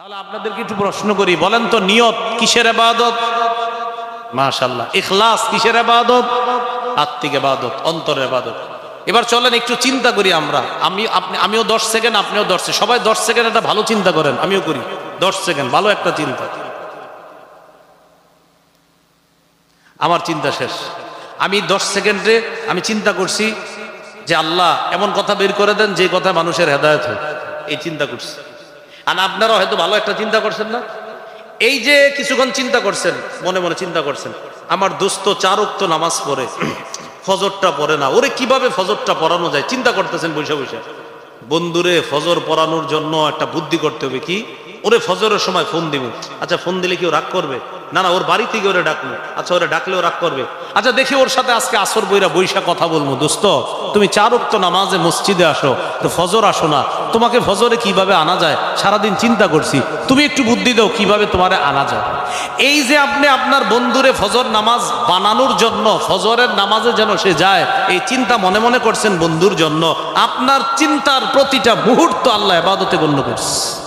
তাহলে আপনাদেরকে একটু প্রশ্ন করি, বলেন তো নিয়ত কিসের আবাদত? মাশাল্লাহ ইখলাস কিসের আবাদত? আত্মিক আবাদত, অন্তরের আবাদত। এবার চলেন একটু চিন্তা করি আমরা। আমি, আপনি, আমিও দশ সেকেন্ড, আপনিও দশ সেকেন্ড। সবাই দশ সেকেন্ড একটা ভালো চিন্তা করেন, আমিও করি। দশ সেকেন্ড, ভালো একটা চিন্তা। আমার চিন্তা শেষ। আমি দশ সেকেন্ডে, আমি চিন্তা করছি যে আল্লাহ এমন কথা বের করে দেন যে কথা মানুষের হেদায়ত হয়। এই চিন্তা করছি। আর আপনারা হয়তো ভালো একটা চিন্তা করছেন না? এই যে কিছুক্ষণ চিন্তা করছেন, মনে মনে চিন্তা করছেন, আমার দোস্ত চার উক্ত নামাজ পড়ে, ফজরটা পড়ে না। ওরে কীভাবে ফজরটা পড়ানো যায়? চিন্তা করতেছেন বৈশা বৈশা বন্ধুরে, ফজর পড়ানোর জন্য একটা বুদ্ধি করতে হবে কি? ওরে ফজরের সময় ফোন দিব। আচ্ছা ফোন দিলে কেউ রাগ করবে? না না, ওর বাড়ি থেকে ওরে ডাকলো। আচ্ছা ওরে ডাকলেও রাগ করবে। আচ্ছা দেখি ওর সাথে আজকে আসর বইরা বৈশা কথা বলব, দোস্ত। তুমি চার উক্ত নামাজে মসজিদে আসো, তো ফজর আসো না। তোমাকে ফজরে কীভাবে আনা যায়? সারাদিন চিন্তা করছি। তুমি একটু বুদ্ধি দাও, কীভাবে তোমারে আনা যায়? এই যে আপনি আপনার বন্ধুরে ফজর নামাজ বানানোর জন্য, ফজরের নামাজে যেন সে যায়, এই চিন্তা মনে মনে করছেন বন্ধুর জন্য। আপনার চিন্তার প্রতিটা মুহূর্ত আল্লাহ আবাদতে গণ্য করছে।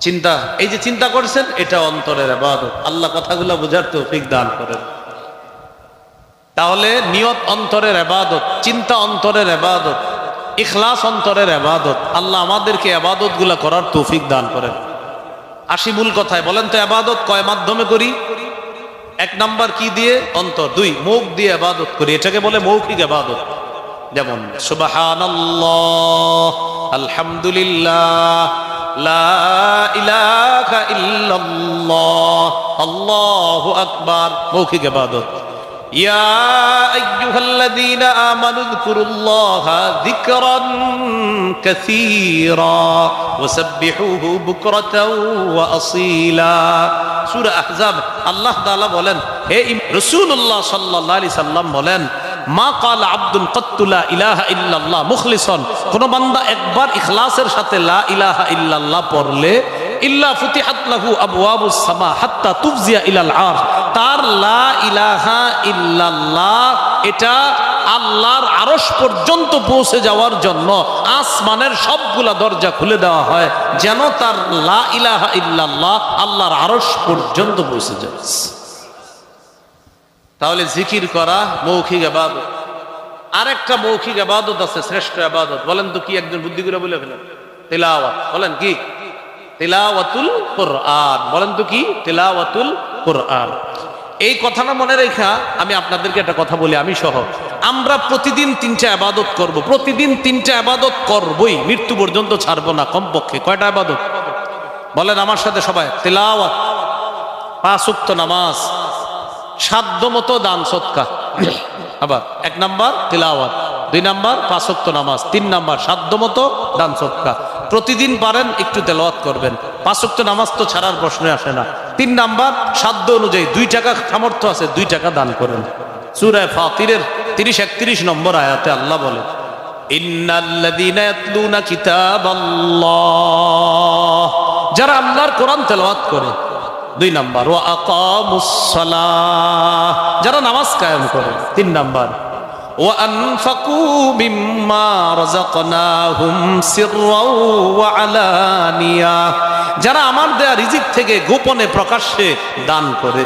চিন্তা, এই যে চিন্তা করছেন, এটা অন্তরের আবাদত। আল্লাহ কথাগুলো বোঝার তৌফিক দান করেন। তাহলে নিয়ত অন্তরের আবাদত, চিন্তা অন্তরের আবাদত, ইখলাস অন্তরের আবাদত, আল্লাহ আমাদেরকে আবাদতগুলা করার তৌফিক দান করেন। আসি মূল কথায়, বলেন তো, আবাদত কয় মাধ্যমে করি? এক নাম্বার কি দিয়ে? অন্তর। দুই, মুখ দিয়ে আবাদত করি। এটাকে বলে মৌখিক আবাদত। যেমন, সুবহানাল্লাহ, আলহামদুলিল্লাহ আল্লাহু আকবার। মৌখিক ইবাদত। ইয়া আইয়ুহাল্লাযীনা আমানু যকুরুল্লাহা যিকরান কাসীরা ওয়াসাব্বিহুহু বুকরাতাও ওয়া আসীলা। সূরা আহজাব, আল্লাহ তাআলা বলেন, হে রাসূলুল্লাহ সাল্লাল্লাহু আলাইহি সাল্লাম বলেন মা কাল আব্দুল কত্তুলা ইলাহা ইল্লাল্লাহ, মুখলিসন। কোন বান্দা একবার ইখলাসের সাথে লা ইলাহা ইল্লাল্লাহ পড়লে, ইল্লা ফুতিহাত লাহু আবওয়াবুস সামা হাত্তা তুফজিয়া ইলাল আরশ। তার লা ইলাহা ইল্লাল্লাহ, এটা আল্লাহর আরশ পর্যন্ত পৌঁছে যাওয়ার জন্য আসমানের সবগুলা দরজা খুলে দেওয়া হয়, যেন তার লা ইলাহা ইল্লাল্লাহ আল্লাহর আরশ পর্যন্ত পৌঁছে যায়। তাহলে জিকির করা মৌখিক আবাদত। আরেকটা মৌখিক আবাদত আছে, শ্রেষ্ঠ আবাদত। বলেন তো কি একজন বুদ্ধি করে বলে ফেলেন? তেলাওয়াত। বলেন কি? তেলাওয়াতুল কোরআন। বলেন তো কি? তেলাওয়াতুল কোরআন। এই কথাটা মনে রেখা, আমি আপনাদেরকে একটা কথা বলি, আমি সহ। আমরা প্রতিদিন তিনটা আবাদত করব। প্রতিদিন তিনটা আবাদত করবই। মৃত্যু পর্যন্ত ছাড়বো না, কমপক্ষে। কয়টা আবাদত? বলেন আমার সাথে সবাই। তেলাওয়াত। পাঁচ উক্ত নামাজ। সাধ্য মতো দান সৎকা আবার এক নাম্বার তিলাওয়াত, দুই নাম্বার পাঁচক্ত নামাজ, তিন নাম্বার সাধ্য মতো দান সৎকা প্রতিদিন পারেন, একটু তেলাওয়াত করবেন। পাঁচক্ত নামাজ তো ছাড়ার প্রশ্ন আসে না। তিন নাম্বার সাধ্য অনুযায়ী দুই টাকা সামর্থ্য আছে, দুই টাকা দান করেন। সুরায় ফাতিরের তিরিশ একত্রিশ নম্বর আয়াতে আল্লাহ বলে যারা আল্লাহর কোরআন তেলাওয়াত করে দুই নাম্বার ও আকামুসসালাহ যারা নামাজ কায়েম করে, তিন নাম্বার ও আনফাকু মিম্মা রাযাকনাহুম সিররাও ওয়া আলানিয়া। যারা আমার দেয়া রিজিক থেকে গোপনে প্রকাশ্যে দান করে,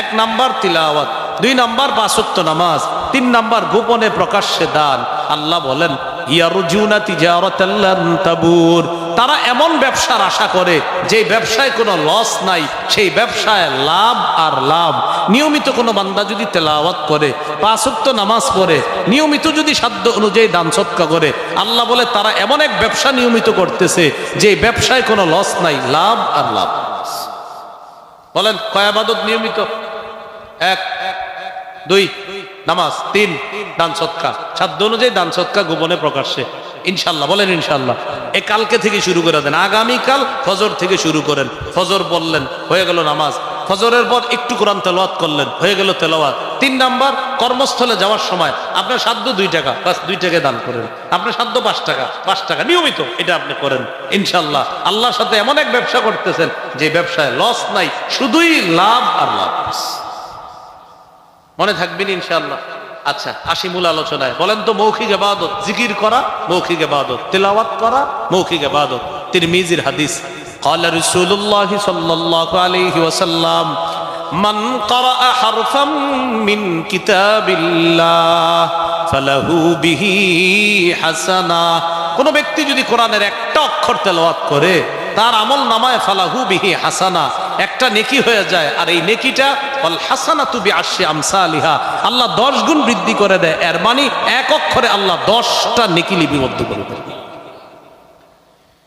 এক নাম্বার তিলাওয়াত, দুই নাম্বার পাঁচত্ব নামাজ, তিন নাম্বার গোপনে প্রকাশ্যে দান। আল্লাহ বলেন, ইয়ারজুনা তিজারাতাল্লান তাবুর। তারা এমন ব্যবসার আশা করে যে ব্যবসায় কোনো লস নাই, সেই ব্যবসায় লাভ আর লাভ। নিয়মিত কোনো বান্দা যদি তেলাওয়াত করে পাঁচক্ত নামাজ পড়ে, নিয়মিত যদি সাধ্য অনুযায়ী দান সৎকা করে, আল্লাহ বলে তারা এমন এক ব্যবসা নিয়মিত করতেছে যে ব্যবসায় কোনো লস নাই, লাভ আর লাভ। বলেন কয়াবাদত নিয়মিত? এক, দুই, নামাজ। তিন, দান সৎকা সাধ্য অনুযায়ী দান সৎকা গোপনে প্রকাশ্যে। ইনশাল্লাহ, বলেন ইনশাল্লাহ। এ কালকে থেকে শুরু করে দেন, আগামীকাল ফজর থেকে শুরু করেন। ফজর বললেন, হয়ে গেল নামাজ। ফজরের পর একটু কোরআন তেলাওয়াত করলেন, হয়ে গেল তেলাওয়াত। তিন নাম্বার, কর্মস্থলে যাওয়ার সময় আপনার সাধ্য দুই টাকা, বাস, দুই টাকা দান করেন। আপনার সাধ্য পাঁচ টাকা পাঁচ টাকা, নিয়মিত এটা আপনি করেন, ইনশাল্লাহ। আল্লাহর সাথে এমন এক ব্যবসা করতেছেন, যে ব্যবসায় লস নাই, শুধুই লাভ আর লাভ মনে থাকবেন ইনশাল্লাহ। আচ্ছা আসি মূল আলোচনায় বলেন তো মৌখিক আবাদত জিকির করা মৌখিক আবাদত তেলাওয়াত করা মৌখিক আবাদত তিরমিজির হাদিস قال رسول الله صلى الله عليه وسلم من قرأ حرفا من كتاب الله فله به حسنة কোন ব্যক্তি যদি কোরআনের একটা অক্ষর তেলাওয়াত করে তার আমল নামায় ফালাহু বিহি হাসানা। একটা নেকি হয়ে যায়, আর এই নেকিটা অল হাসানা তুবি আসে আমসা আলিহা আল্লাহ দশ গুণ বৃদ্ধি করে দেয়, এর মানে এক অক্ষরে আল্লাহ দশটা নেকি লিপিবদ্ধ করে দেয়।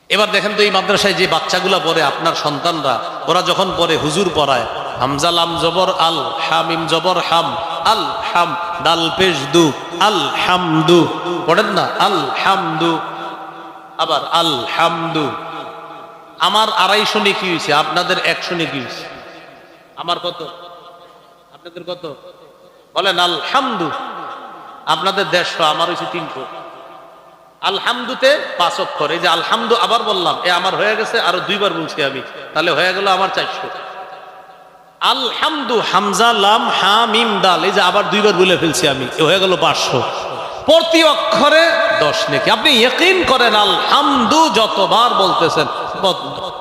এবার দেখেন তো এই মাদ্রাসায় যে বাচ্চাগুলো পড়ে, আপনার সন্তানরা, ওরা যখন পড়ে, হুজুর পড়ায় হামজালাম জবর আল, হামিম জবর হাম, আল হাম দাল পেশ দু, আল হামদু পড়েন না? আল হামদু আবার আল হামদু আমার আড়াইশো নেকি হয়েছে, আপনাদের একশো নেকি হয়েছে। আমার কত? আপনাদের কত? বলেন, আলহামদু। আপনাদের দেড়শো, আমার হয়েছে তিনশো। আলহামদুতে পাঁচ অক্ষর। এই যে আলহামদু আবার বললাম, এ আমার হয়ে গেছে, আরও দুইবার বলছি আমি। তাহলে হয়ে গেল আমার চারশো। আলহামদু, হামজা, লাম, হা, মিম, দাল, এই যে আবার দুইবার বলে ফেলছি আমি হয়ে গেল পাঁচশো। প্রতি অক্ষরে দশ নেকি। আপনি করেন, আলহামদু যতবার বলতেছেন।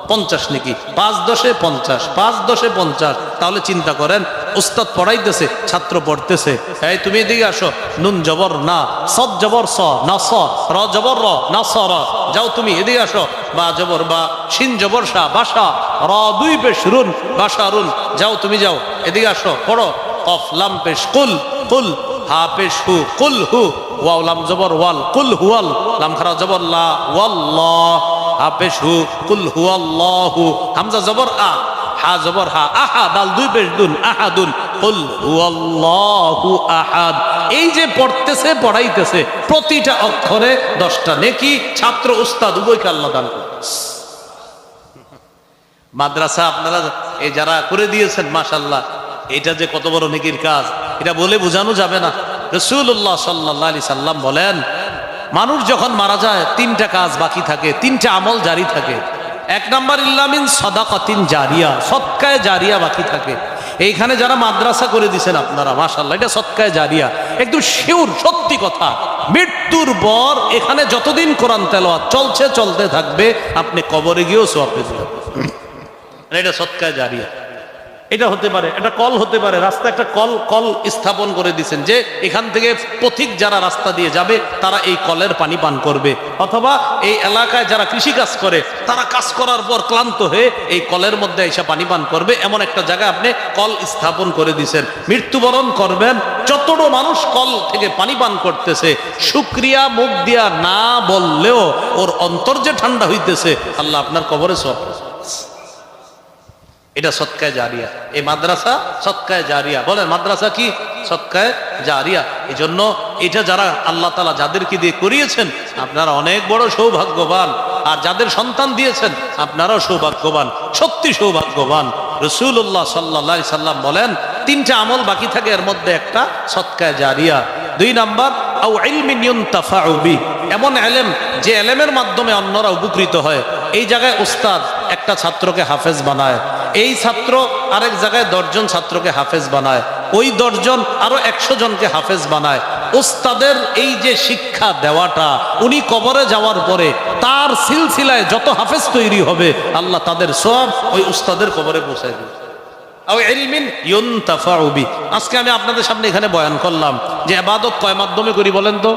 পঞ্চাশ নাকি? পাঁচ দশে পঞ্চাশ, পাঁচ দশে পঞ্চাশ। তাহলে চিন্তা করেন, উস্তাদ পড়াইতেছে, ছাত্র পড়তেছে। এই, তুমি এদিকে আসো। নুন জবর না, সদ জবর স, না স, র জবর র, না স, র। যাও তুমি এদিকে আসো। বা জবর, বা শিন জবর সা বাসা র দুই পেশ রুন বাসা রুন। যাও তুমি যাও, এদিকে আসো, পড়ো। কফ, লাম পেশ, কুল কুল, হা পেশ, হু, কুল, হু। ওয়াও, লাম জবর, ওয়াল, কুল হুয়াল লাম খারা জবর, লা, ওয়াল্লাহ। হা পেশ হু কুল হুয়াল্লাহু, হামজা জবর আ, হা জবর হা, আহা দাল দুই পেশ দুন আহাদুন কুল আহাদ। এই যে পড়তেছে, পড়াইতেছে, প্রতিটা অক্ষরে দশটা নেকি ছাত্র, উস্তাদ, উভয়কে আল্লাহ দান মাদ্রাসা আপনারা এই যারা করে দিয়েছেন মাশাল্লাহ এটা যে কত বড় নেকির কাজ, এটা বলে বোঝানো যাবে না। সাল্লাম বলেন মানুষ যখন মারা যায়, তিনটা কাজ বাকি থাকে, তিনটা আমল জারি থাকে। এক নাম্বার ইল্লামিন সদাকাতিন জারিয়া, সৎকায় জারিয়া বাকি থাকে। এইখানে যারা মাদ্রাসা করে দিছেন আপনারা মাশাল্লাহ এটা সৎকায় জারিয়া। একটু শিওর, সত্যি কথা। মৃত্যুর পর এখানে যতদিন কোরআন তেলোয়াত চলছে, চলতে থাকবে, আপনি কবরে গিয়েও পেতে যাবেন। এটা সৎকায় জারিয়া। এটা হতে পারে, এটা কল হতে পারে রাস্তা একটা কল কল স্থাপন করে দিচ্ছেন যে এখান থেকে পথিক যারা রাস্তা দিয়ে যাবে, তারা এই কলের পানি পান করবে। অথবা এই এলাকায় যারা কৃষি কাজ করে, তারা কাজ করার পর ক্লান্ত হয়ে এই কলের মধ্যে এসে পানি পান করবে। এমন একটা জায়গায় আপনি কল স্থাপন করে দিচ্ছেন মৃত্যুবরণ করবেন, যতটা মানুষ কল থেকে পানি পান করতেছে, শুক্রিয়া মুখ দিয়া না বললেও ওর অন্তর যে ঠান্ডা হইতেছে, আল্লাহ আপনার কবরে সব। এটা সৎকায় জারিয়া। এই মাদ্রাসা সৎকায় জারিয়া। বলেন, মাদ্রাসা কি? সৎকায় জারিয়া। এই জন্য এটা যারা আল্লাহ তালা যাদেরকে দিয়ে করিয়েছেন, আপনারা অনেক বড় সৌভাগ্যবান। আর যাদের সন্তান দিয়েছেন, আপনারাও সৌভাগ্যবান, সত্যি সৌভাগ্যবান। রসুল্লাহ সাল্লা সাল্লাম বলেন, তিনটা আমল বাকি থাকে, এর মধ্যে একটা সৎকায় জারিয়া। দুই নাম্বার। এমন এলেম, যে এলেমের মাধ্যমে অন্যরা উপকৃত হয়। এই জায়গায় উস্তাদ একটা ছাত্রকে হাফেজ বানায়। এই ছাত্র আরেক জায়গায় দশজন ছাত্রকে হাফেজ বানায়। ওই দশজন আরও একশো জনকে হাফেজ বানায়। ওস্তাদের এই যে শিক্ষা দেওয়াটা, উনি কবরে যাওয়ার পরে তার সিলসিলায় যত হাফেজ তৈরি হবে, আল্লাহ তাদের সব ওই উস্তাদের কবরে পৌঁছায় দেবে। আজকে আমি আপনাদের সামনে এখানে বয়ান করলাম যে আবাদত কয় মাধ্যমে করি বলেন তো?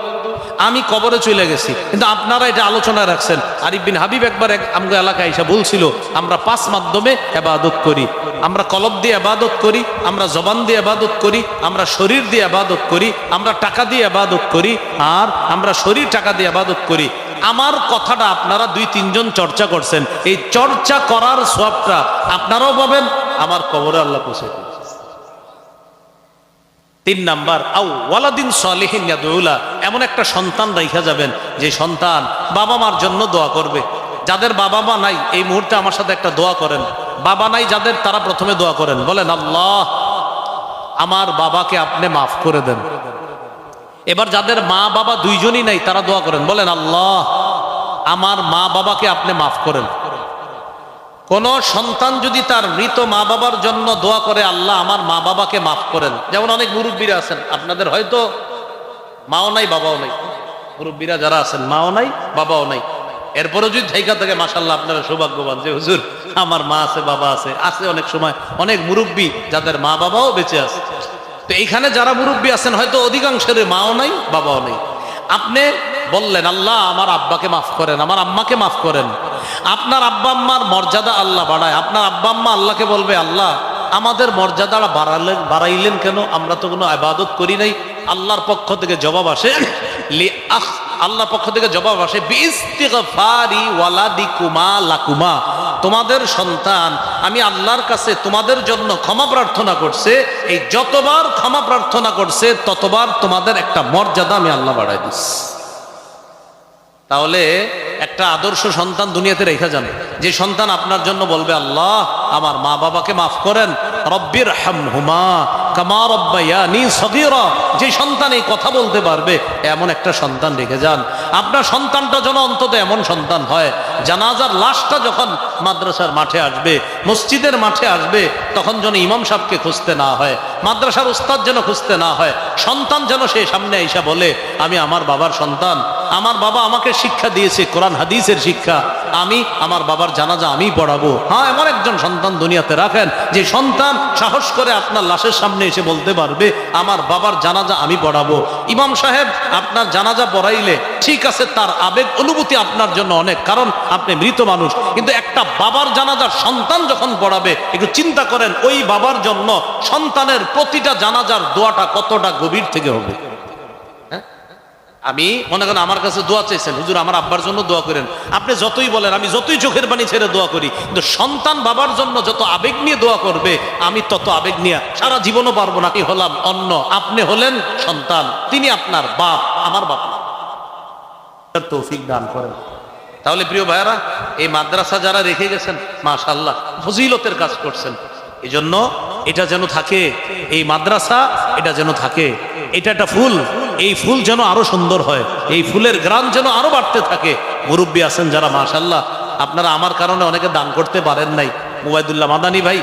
আমি কবরে চলে গেছি। কিন্তু আপনারা এটা আলোচনা রাখছেন। আরিফ বিন হাবিব একবার এক আমগো এলাকায় এসে বলছিল, আমরা পাঁচ মাধ্যমে আবাদত করি। আমরা কলব দিয়ে আবাদত করি, আমরা জবান দিয়ে আবাদত করি, আমরা শরীর দিয়ে আবাদত করি, আমরা টাকা দিয়ে আবাদত করি, আর আমরা শরীর টাকা দিয়ে আবাদত করি। আমার কথাটা আপনারা দুই, তিনজন চর্চা করছেন। এই চর্চা করার সবটা আপনারাও পাবেন, আমার কবরে আল্লাহ পৌঁছে। তিন নাম্বার, আউ ওয়ালাদিন সালেহিন এমন একটা সন্তান রাইখা যাবেন, যে সন্তান বাবা মার জন্য দোয়া করবে। যাদের বাবা মা নাই, এই মুহূর্তে আমার সাথে একটা দোয়া করেন। বাবা নাই যাদের, তারা প্রথমে দোয়া করেন। বলেন, আল্লাহ, আমার বাবাকে আপনি মাফ করে দেন। এবার যাদের মা বাবা দুইজনই নাই, তারা দোয়া করেন। বলেন, আল্লাহ, আমার মা বাবাকে আপনি মাফ করেন। কোন সন্তান যদি তার মৃত মা বাবার জন্য দোয়া করে, আল্লাহ আমার মা বাবাকে মাফ করেন। যেমন অনেক মুরব্বীরা আছেন। আপনাদের হয়তো মাও নাই, বাবাও নাই। মুরব্বীরা যারা আছেন, মাও নাই, বাবাও নাই। এরপরে যদি থাইকা থাকে মাসাল্লাহ আপনারা সৌভাগ্যবান যে, হুজুর, আমার মা আছে, বাবা আছে আছে অনেক সময়। অনেক মুরব্বী যাদের মা বাবাও বেঁচে আছে। তো এইখানে যারা মুরব্বী আছেন, হয়তো অধিকাংশের মাও নাই, বাবাও নেই। আপনি বললেন, আল্লাহ আমার আব্বাকে মাফ করেন, আমার আম্মাকে মাফ করেন। আপনার আব্বা আম্মার মর্যাদা আল্লাহ বাড়ায়। আপনার আব্বা আম্মা আল্লাহকে বলবে, আল্লাহ, আমাদের মর্যাদা বাড়ালেন, বাড়াইলেন কেন? আমরা তো কোনো আবাদত করি নাই। আল্লাহর পক্ষ থেকে জবাব আসে আল্লাহর পক্ষ থেকে জবাব আসে লাকুমা। তোমাদের সন্তান, আমি আল্লাহর কাছে তোমাদের জন্য ক্ষমা প্রার্থনা করছে, এই যতবার ক্ষমা প্রার্থনা করছে, ততবার তোমাদের একটা মর্যাদা আমি আল্লাহ বাড়াই দিচ্ছি। তাহলে একটা আদর্শ সন্তান দুনিয়াতে রেখে যান। যে সন্তান আপনার জন্য বলবে, আল্লাহ, আমার মা বাবাকে মাফ করেন। রব্বির হামহুমা কামা রব্বাইয়ানি যে সন্তান এই কথা বলতে পারবে, এমন একটা সন্তান রেখে যান। আপনার সন্তানটা যেন অন্তত এমন সন্তান হয়, জানাজার লাশটা যখন মাদ্রাসার মাঠে আসবে, মসজিদের মাঠে আসবে, তখন যেন ইমাম সাহেবকে খুঁজতে না হয়, মাদ্রাসার উস্তাদ যেন খুঁজতে না হয়, সন্তান যেন সে সামনে আইসা বলে, আমি আমার বাবার সন্তান আমার বাবা আমাকে শিক্ষা দিয়েছে, কোরআন, হাদিসের শিক্ষা। আমি আমার বাবার জানাজা আমি পড়াবো। হ্যাঁ এমন একজন সন্তান দুনিয়াতে রাখেন, যে সন্তান সাহস করে আপনার লাশের সামনে এসে বলতে পারবে, আমার বাবার জানাজা আমি পড়াবো। ইমাম সাহেব, আপনার জানাজা পড়াইলে ঠিক আছে, তার আবেগ, অনুভূতি আপনার জন্য অনেক, কারণ আপনি মৃত মানুষ। কিন্তু একটা বাবার জানাজার সন্তান যখন পড়াবে, একটু চিন্তা করেন, ওই বাবার জন্য সন্তানের প্রতিটা জানাজার দোয়াটা কতটা গভীর থেকে হবে। আমি মনে করেন আমার কাছে দোয়া চাইছেন হুজুর আমার আব্বার জন্য দোয়া করেন। আপনি যতই বলেন আমি যতই চোখের পানি ছেড়ে দোয়া করি কিন্তু সন্তান বাবার জন্য যত আবেগ নিয়ে দোয়া করবে আমি তত আবেগ নিয়ে সারা জীবনও পারব না। কি হলাম অন্য আপনি হলেন সন্তান তিনি আপনার বাপ আমার বাপ। তৌফিক দান করেন। তাহলে প্রিয় ভাইয়ারা এই মাদ্রাসা যারা রেখে গেছেন মাশাল্লাহ ফজিলতের কাজ করছেন। এই জন্য এটা যেন থাকে এই মাদ্রাসা এটা যেন থাকে এটা একটা ফুল। এই ফুল যেন আরও সুন্দর হয়, এই ফুলের গ্রাম যেন আরও বাড়তে থাকে। মুরব্বী আছেন যারা মাশাল্লাহ আপনারা আমার কারণে অনেকে দান করতে পারেন নাই। মুবাইদুল্লাহ মাদানি ভাই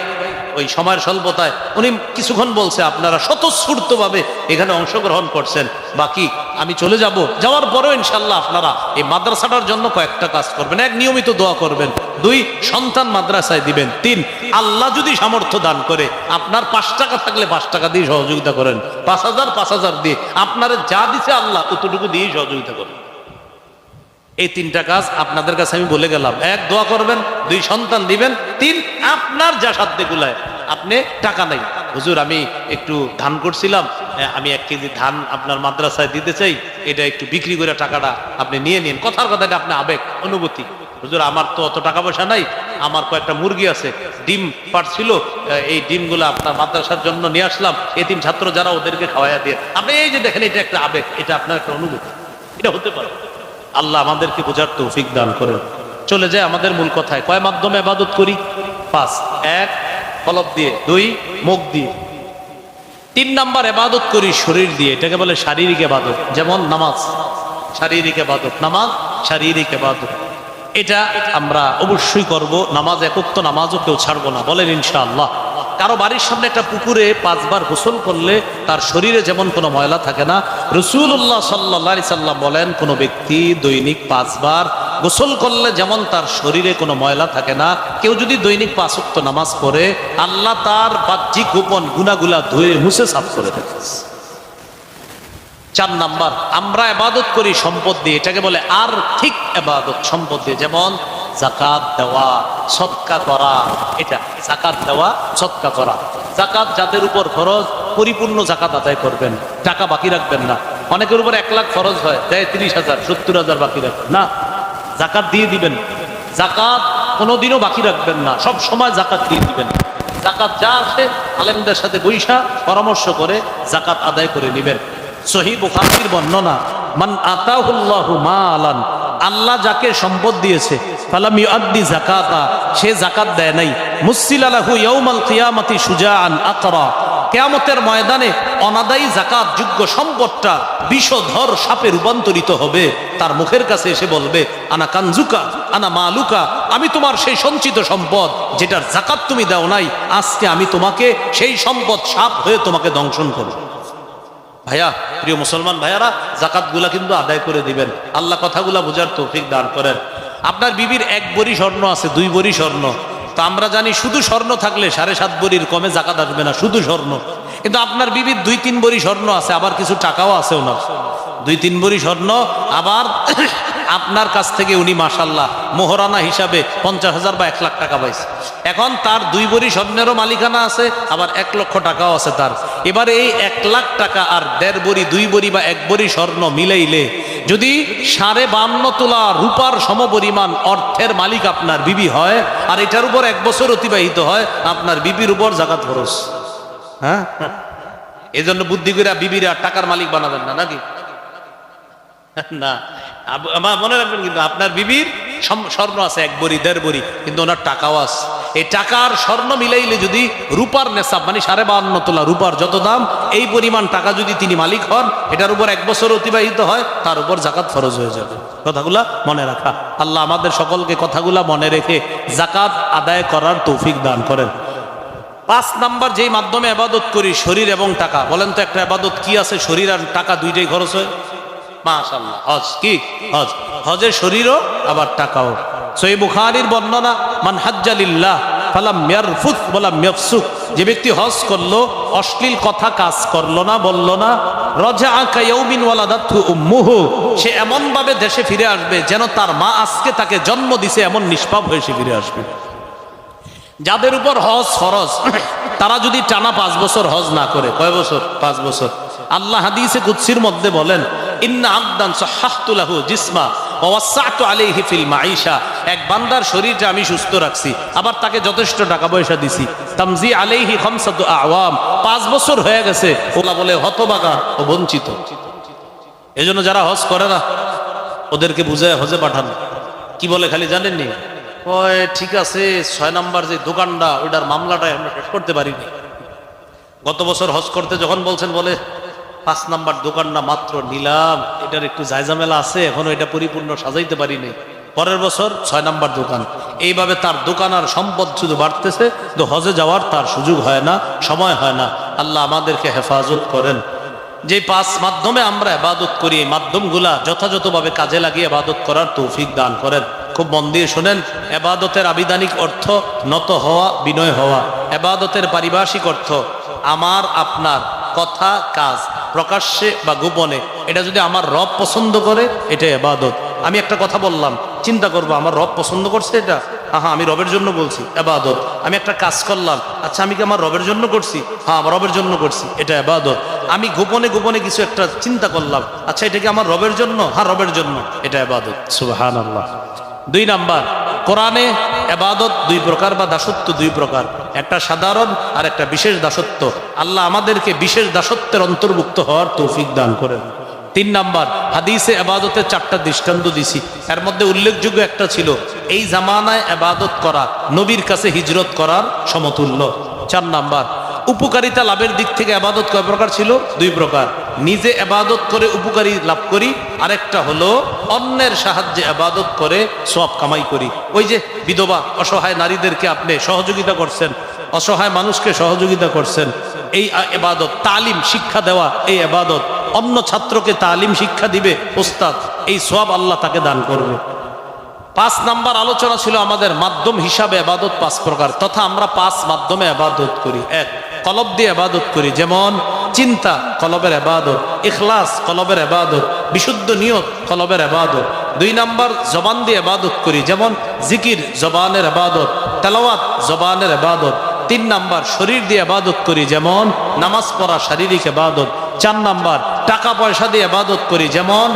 ওই সময়ের স্বল্পতায়। উনি কিছুক্ষণ বলছে, আপনারা স্বতঃস্ফূর্তভাবে এখানে অংশগ্রহণ করছেন। বাকি, আমি চলে যাব। যাওয়ার পরেও ইনশাল্লাহ আপনারা এই মাদ্রাসাটার জন্য কয়েকটা কাজ করবেন। এক, নিয়মিত দোয়া করবেন। দুই, সন্তান মাদ্রাসায় দিবেন। তিন, আল্লাহ যদি সামর্থ্য দান করে, আপনার পাঁচ টাকা থাকলে পাঁচ টাকা দিয়ে সহযোগিতা করেন। পাঁচ হাজার পাঁচ হাজার দিয়ে। আপনার যা দিছে আল্লাহ, অতটুকু দিয়েই সহযোগিতা করেন। এই তিনটা কাজ আপনাদের কাছে আমি বলে গেলাম। এক, দোয়া করবেন, দুই, সন্তান দিবেন, তিন, আপনার যা সাধ্যে গুলায় আপনি টাকা নাই। হুজুর, আমি একটু ধান করছিলাম আমি এক কেজি ধান আপনার মাদ্রাসায় দিতে চাই, এটা একটু বিক্রি করে টাকাটা আপনি নিয়ে নিন। কথার কথাটা আপনি আবেগ, অনুভূতি। হুজুর, আমার তো অত টাকা পয়সা নাই, আমার কয়েকটা মুরগি আছে, ডিম পারছিল এই ডিমগুলো আপনার মাদ্রাসার জন্য নিয়ে আসলাম, এতিম ছাত্র যারা ওদেরকে খাওয়াইয়া দিয়ে। আপনি এই যে দেখেন, এটা একটা আবেগ, এটা আপনার একটা অনুভূতি। এটা হতে পারে। আল্লাহ আমাদেরকে বোঝার তৌফিক দান করেন। চলে যায় আমাদের মূল কথায়। কয় মাধ্যমে আবাদত করি? পাঁচ। এক, কলব দিয়ে। দুই, মুখ দিয়ে। তিন নাম্বার এবাদত করি শরীর দিয়ে। এটাকে বলে শারীরিক এবাদত যেমন নামাজ। শারীরিক এবাদত নামাজ, শারীরিক এবাদত এটা আমরা অবশ্যই করব। নামাজ একক নামাজও কেউ ছাড়বো না। বলেন ইনশাআল্লাহ। কারও বাড়ির সামনে একটা পুকুরে পাঁচবার গোসল করলে তার শরীরে যেমন কোনো ময়লা থাকে না রসুল্লাহ সাল্লা সাল্লাম বলেন, কোনো ব্যক্তি দৈনিক পাঁচবার গোসল করলে যেমন তার শরীরে কোনো ময়লা থাকে না, কেউ যদি দৈনিক পাঁচক্ত নামাজ পড়ে, আল্লাহ তার বাহ্যিক গোপন গুনাগুলা ধুয়ে মুছে সাফ করে থাকে চার নাম্বার, আমরা এবাদত করি সম্পদ দিয়ে, এটাকে বলে আর ঠিক এবাদত সম্পদ দিয়ে, যেমন জাকাত দেওয়া, সৎকা করা, এটা জাকাত দেওয়া, সৎকা করা। জাকাত যাদের উপর খরচ পরিপূর্ণ জাকাত আদায় করবেন। টাকা বাকি রাখবেন না। অনেকের উপর এক লাখ খরচ হয়, দেয় তিরিশ হাজার, সত্তর হাজার বাকি রাখবেন। না, জাকাত দিয়ে দিবেন। জাকাত কোনোদিনও বাকি রাখবেন না। সব সময় জাকাত দিয়ে দিবেন। জাকাত যা আসে, আলেমদের সাথে বৈশা পরামর্শ করে জাকাত আদায় করে নেবেন। সহি বুখারীর বর্ণনা, মান আতাহুল্লাহু মালান আল্লাহ যাকে সম্পদ দিয়েছে সে যাকাত দেয় নাই। মুসিল আলাহু ইয়াউমাল আকরা। কেয়ামতের ময়দানে অনাদায়ী জাকাত যোগ্য সম্পদটা বিষধর সাপে রূপান্তরিত হবে। তার মুখের কাছে এসে বলবে, আনা কানজুকা, আনা মালুকা, আমি তোমার সেই সঞ্চিত সম্পদ, যেটার জাকাত তুমি দাও নাই, আজকে আমি তোমাকে সেই সম্পদ সাপ হয়ে তোমাকে দংশন করব। ভাইয়া, প্রিয় মুসলমান ভাইয়ারা, জাকাতগুলা কিন্তু আদায় করে দিবেন। আল্লাহ কথাগুলা বোঝার তৌফিক দান করেন। আপনার বিবির এক বড়ি স্বর্ণ আছে, দুই বড়ি স্বর্ণ। তো আমরা জানি শুধু স্বর্ণ থাকলে সাড়ে সাত বড়ির কমে জাকাত আসবে না, শুধু স্বর্ণ। কিন্তু আপনার বিবির দুই তিন বড়ি স্বর্ণ আছে, আবার কিছু টাকাও আছে ওনার। দুই তিন বড়ি স্বর্ণ, আবার আপনার কাছ থেকে উনি মাসাল্লাহ মোহরানা হিসাবে পঞ্চাশ হাজার বা এক লাখ টাকা পাইছে। এখন তার দুই বড়ি স্বর্ণেরও মালিকানা আছে, আবার এক লক্ষ টাকাও আছে তার। এবার এই এক লাখ টাকা আর দেড় বড়ি, দুই বড়ি বা এক বড়ি স্বর্ণ মিলাইলে যদি সাড়ে বান্ন তোলা রূপার সমপরিমাণ অর্থের মালিক আপনার বিবি হয়, আর এটার উপর এক বছর অতিবাহিত হয়, আপনার বিবির উপর জাকাত খরচ হ্যাঁ? এই জন্য বুদ্ধি করে বিবিরা টাকার মালিক বানাবেন না, নাকি? না। মনে রাখবেন কিন্তু আপনার বিবির স্বর্ণ আছে, এক বড়ি, দেড় বড়ি, কিন্তু ওনার টাকাও আছে। এই টাকার স্বর্ণ মিলাইলে যদি রূপার নেশাব মানে সাড়ে বাহান্ন তোলা রূপার যত দাম, এই পরিমাণ টাকা যদি তিনি মালিক হন, এটার উপর এক বছর অতিবাহিত হয়, তার উপর জাকাত ফরজ হয়ে যাবে। কথাগুলা মনে রাখা। আল্লাহ আমাদের সকলকে কথাগুলা মনে রেখে জাকাত আদায় করার তৌফিক দান করেন। পাঁচ নাম্বার যেই মাধ্যমে আবাদত করি, শরীর এবং টাকা। বলেন তো একটা আবাদত কি আছে? শরীর আর টাকা দুইটাই খরচ হয়। মাশাল্লাহ হজ কি? হজ। হজের শরীরও আবার টাকাও। সই বুখারির বর্ণনা, মান হাজ্জালিল্লাহ যে ব্যক্তি হজ করল, অশ্লীল কথা কাজ করল না, বলল না রজা আকা সে এমন ভাবে দেশে ফিরে আসবে, যেন তার মা আজকে তাকে জন্ম দিছে, এমন নিষ্পাপ হয়ে সে ফিরে আসবে। যাদের উপর হজ ফরজ, তারা যদি টানা পাঁচ বছর হজ না করে, কয় বছর? পাঁচ বছর। আল্লাহ হাদিসে কুৎসির মধ্যে বলেন ইন্না আবদান এক বান্দার শরীরটা আমি সুস্থ রাখছি, আবার তাকে যথেষ্ট টাকা পয়সা দিছি। তামজি আলাইহি খামসাতু আওয়াম, পাঁচ বছর হয়ে গেছে, ওলা বলে হতবাগা ও বঞ্চিত। এজন্য যারা হজ করে না, ওদেরকে বুঝায় হজে পাঠান। কি বলে খালি জানেননি? ওই ঠিক আছে, ছয় নাম্বার যে দোকানটা, ওইটার মামলাটা আমরা শেষ করতে পারিনি। গত বছর হজ করতে যখন বলছেন, বলে পাঁচ নাম্বার দোকানটা মাত্র নিলাম। এটার একটু জায়জামেলা আছে, এখনও এটা পরিপূর্ণ সাজাইতে পারিনি। পরের বছর ছয় নাম্বার দোকান। এইভাবে তার দোকান আর সম্পদ শুধু বাড়তেছে তো হজে যাওয়ার তার সুযোগ হয় না, সময় হয় না। আল্লাহ আমাদেরকে হেফাজত করেন। যে পাঁচ মাধ্যমে আমরা এবাদত করি, এই মাধ্যমগুলা যথাযথভাবে কাজে লাগিয়ে এবাদত করার তৌফিক দান করেন। খুব মন দিয়ে শোনেন এবাদতের আবিধানিক অর্থ নত হওয়া, বিনয় হওয়া। এবাদতের পারিভাষিক অর্থ, আমার, আপনার। কথা, কাজ, প্রকাশ্যে বা গোপনে। এটা যদি আমার রব পছন্দ করে, এটা এবাদত আমি একটা কথা বললাম, চিন্তা করব, আমার রব পছন্দ করছে এটা? হ্যাঁ আমি রবের জন্য বলছি এবাদত আমি একটা কাজ করলাম আচ্ছা আমি কি আমার রবের জন্য করছি? হ্যাঁ আমার রবের জন্য করছি, এটা এবাদত আমি গোপনে গোপনে কিছু একটা চিন্তা করলাম আচ্ছা এটা কি আমার রবের জন্য? হ্যাঁ রবের জন্য, এটা এবাদত আল্লাহ দুই নাম্বার, কোরআনে এবাদত দুই প্রকার বা দাসত্ব দুই প্রকার। একটা সাধারণ আর একটা বিশেষ দাসত্ব। আল্লাহ আমাদেরকে বিশেষ দাসত্বের অন্তর্ভুক্ত হওয়ার তৌফিক দান করেন। তিন নাম্বার, হাদিসে আবাদতের চারটা দৃষ্টান্ত দিছি। এর মধ্যে উল্লেখযোগ্য একটা ছিল, এই জামানায় আবাদত করা, নবীর কাছে হিজরত করার সমতুল্য। চার নাম্বার, উপকারিতা লাভের দিক থেকে আবাদত কয় প্রকার ছিল? দুই প্রকার। নিজে আবাদত করে উপকারী লাভ করি। আরেকটা হলো অন্যের সাহায্যে আবাদত করে সব কামাই করি। ওই যে বিধবা, অসহায় নারীদেরকে আপনি সহযোগিতা করছেন, অসহায় মানুষকে সহযোগিতা করছেন, এই এবাদত তালিম, শিক্ষা দেওয়া, এই এবাদত অন্য ছাত্রকে তালিম, শিক্ষা দিবে ওস্তাদ, এই সব আল্লাহ তাকে দান করবে। পাঁচ নাম্বার আলোচনা ছিল আমাদের মাধ্যম হিসাবে আবাদত পাঁচ প্রকার, তথা আমরা পাঁচ মাধ্যমে আবাদত করি। এক, কলব দিয়ে আবাদত করি, যেমন চিন্তা, কলবের আবাদত ইখলাস, কলবের আবাদত বিশুদ্ধ নিয়ত, কলবের আবাদত দুই নাম্বার, জবান দিয়ে এবাদত করি, যেমন জিকির, জবানের এবাদত, তেলাওয়াত, জবানের এবাদত। তিন নাম্বার, শরীর দিয়ে আবাদত করি, যেমন নামাজ পড়া, শারীরিক আবাদত চার নাম্বার, টাকা পয়সা দিয়ে আবাদত করি, যেমন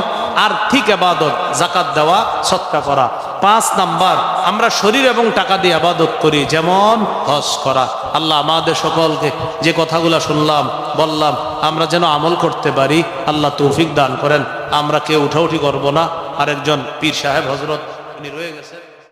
আর্থিক আবাদত জাকাত দেওয়া, সৎকা করা পাঁচ নাম্বার, আমরা শরীর এবং টাকা দিয়ে আবাদত করি। যেমন হজ করা। আল্লাহ আমাদের সকলকে যে কথাগুলো শুনলাম, বললাম, আমরা যেন আমল করতে পারি, আল্লাহ তৌফিক দান করেন। আমরা কেউ উঠাউঠি করব না। আরেকজন পীর সাহেব হজরত উনি রয়ে গেছে